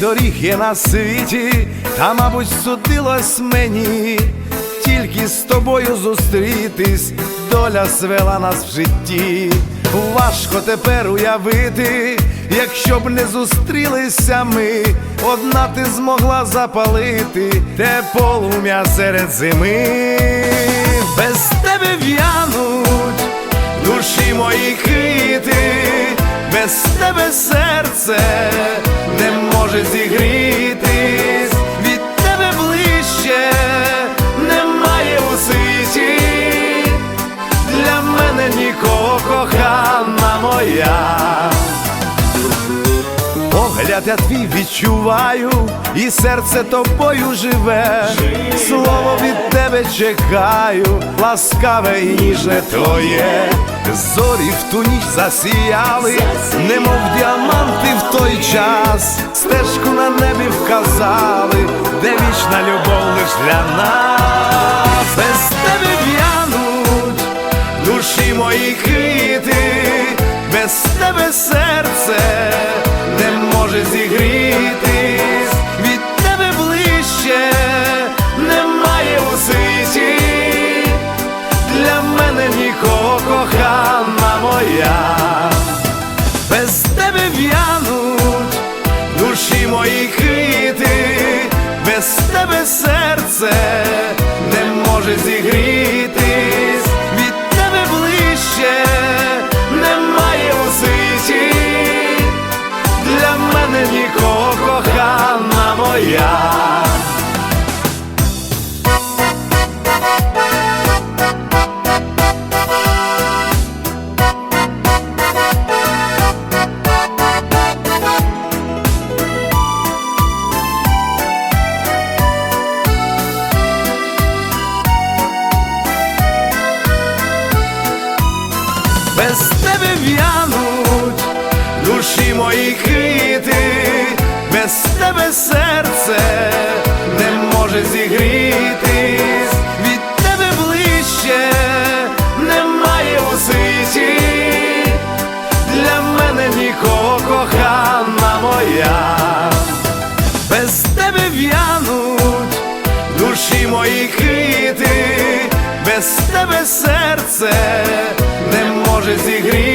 Доріг є на світі, та, мабуть, судилось мені, тільки з тобою зустрітись, доля свела нас в житті. Важко тепер уявити, якщо б не зустрілися ми, одна ти змогла запалити те полум'я серед зими, без тебе в'януть душі мої квіти, без тебе серце може зігрітись, від тебе ближче немає у світі, для мене нікого кохана моя. Погляд я твій відчуваю, і серце тобою живе. Слово від тебе чекаю, ласкаве і ніжне твоє. Зорі в ту ніч засіяли, немов діаманти в той час, стежку на небі вказали, де вічна любов лиш для нас, без тебе в'януть душі мої квіти, без тебе серце не може зігрітись, зігрітись, від тебе ближче немає у світі, для мене нікого кохана моя. Тебе серце не може зігрітись, від тебе ближче немає у світі, для мене нікого кохана моя, без тебе в'януть душі мої квіти, без тебе серце не може зігрітись,